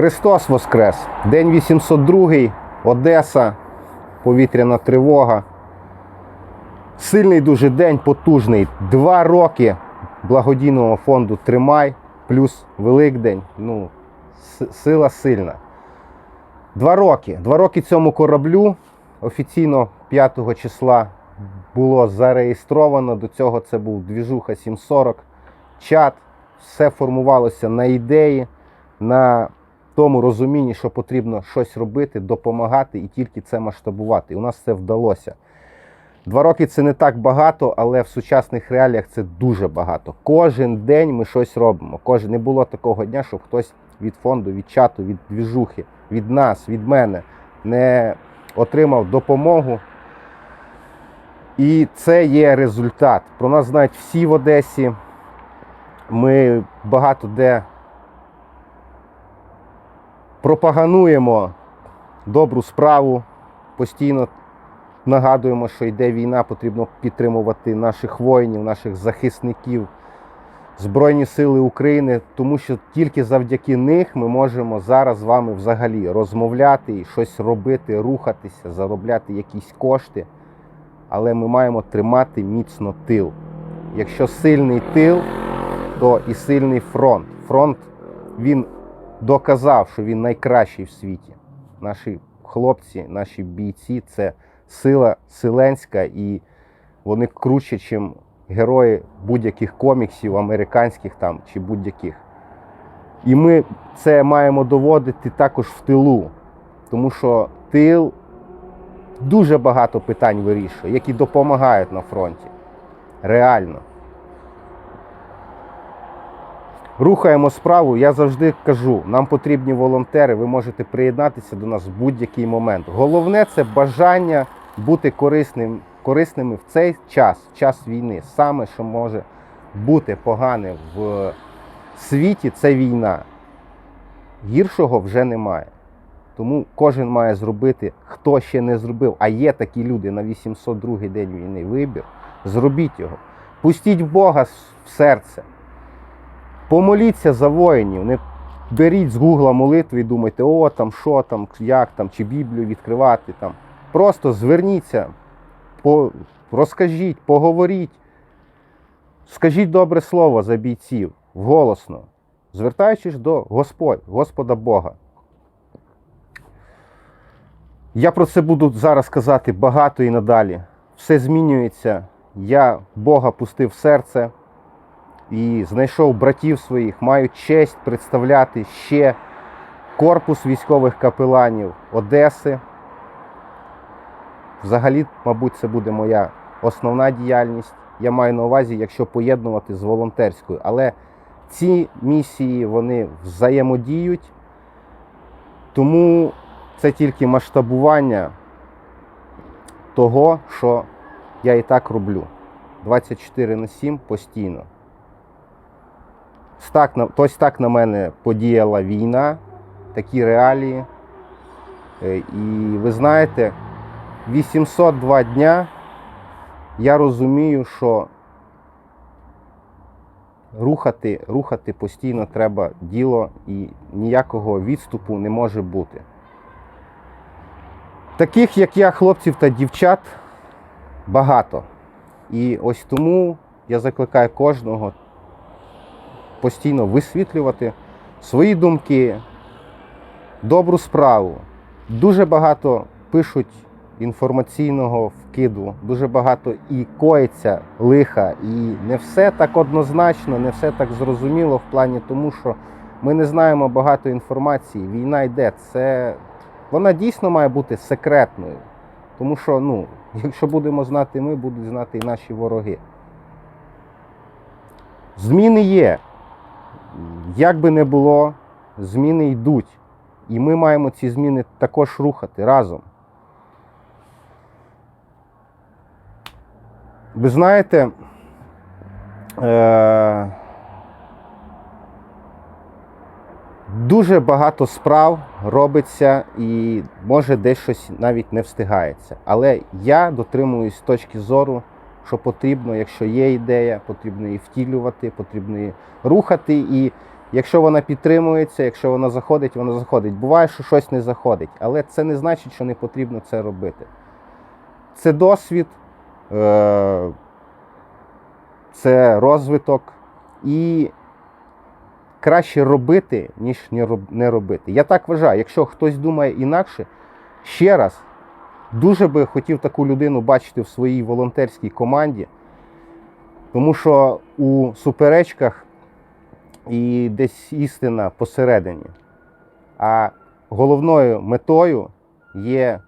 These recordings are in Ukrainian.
Христос Воскрес! День 802, Одеса, повітряна тривога. Сильний дуже день, потужний. Два роки благодійного фонду Тримай, плюс Великдень. Ну, сила сильна. Два роки. Два роки цьому кораблю. Офіційно 5 числа було зареєстровано. До цього це був двіжуха 740, чат. Все формувалося на ідеї, на тому розумінні, що потрібно щось робити, допомагати і тільки це масштабувати. І у нас це вдалося. Два роки це не так багато, але в сучасних реаліях це дуже багато. Кожен день ми щось робимо. Кожен не було такого дня, щоб хтось від фонду, від чату, від двіжухи, від нас, від мене не отримав допомогу. І це є результат. Про нас знають всі в Одесі. Ми багато де пропагануємо добру справу, постійно нагадуємо, що йде війна, потрібно підтримувати наших воїнів, наших захисників, Збройні Сили України, тому що тільки завдяки них ми можемо зараз з вами взагалі розмовляти і щось робити, рухатися, заробляти якісь кошти. Але ми маємо тримати міцно тил. Якщо сильний тил, то і сильний фронт. Фронт він доказав, що він найкращий в світі. Наші хлопці, наші бійці це сила селенська, і вони круче, ніж герої будь-яких коміксів, американських там чи будь-яких. І ми це маємо доводити також в тилу, тому що тил дуже багато питань вирішує, які допомагають на фронті. Реально. Рухаємо справу. Я завжди кажу, нам потрібні волонтери, ви можете приєднатися до нас в будь-який момент. Головне це бажання бути корисним, корисними в цей час, час війни. Саме, що може бути погане в світі, це війна. Гіршого вже немає. Тому кожен має зробити, хто ще не зробив, а є такі люди на 802 день війни вибір. Зробіть його. Пустіть Бога в серце. Помоліться за воїнів. Не беріть з гугла молитви і думайте, о, там, що там, як там, чи Біблію відкривати там. Просто зверніться, по, розкажіть, поговоріть. Скажіть добре слово за бійців голосно, звертаючись до Господь, Господа Бога. Я про це буду зараз казати багато і надалі. Все змінюється. Я Бога пустив в серце і знайшов братів своїх, маю честь представляти ще корпус військових капеланів Одеси. Взагалі, мабуть, це буде моя основна діяльність. Я маю на увазі, якщо поєднувати з волонтерською. Але ці місії вони взаємодіють, тому це тільки масштабування того, що я і так роблю. 24 на 7 постійно. Так, на- ось так на мене подіяла війна, такі реалії. Е, І ви знаєте, 802 дня я розумію, що рухати, рухати постійно треба діло і ніякого відступу не може бути. Таких, як я, хлопців та дівчат, багато. І ось тому я закликаю кожного постійно висвітлювати свої думки, добру справу. Дуже багато пишуть інформаційного вкиду, дуже багато і коїться лиха, і не все так однозначно, не все так зрозуміло в плані тому, що ми не знаємо багато інформації. Війна йде. Це вона дійсно має бути секретною. Тому що, ну, якщо будемо знати ми, будуть знати і наші вороги. Зміни є. Як би не було, зміни йдуть. І ми маємо ці зміни також рухати разом. Ви знаєте, е- дуже багато справ робиться і може десь щось навіть не встигається. Але я дотримуюсь точки зору, що потрібно, якщо є ідея, потрібно її втілювати, потрібно її рухати. І Якщо вона підтримується, якщо вона заходить, вона заходить. Буває, що щось не заходить, але це не значить, що не потрібно це робити. Це досвід, е, це розвиток і краще робити, ніж не робити. Я так вважаю, якщо хтось думає інакше, ще раз дуже би хотів таку людину бачити в своїй волонтерській команді, тому що у суперечках і десь істина посередині. А головною метою є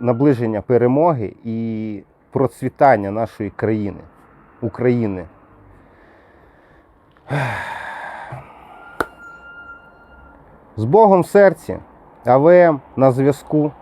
наближення перемоги і процвітання нашої країни, України. З Богом в серці, АВМ на зв'язку.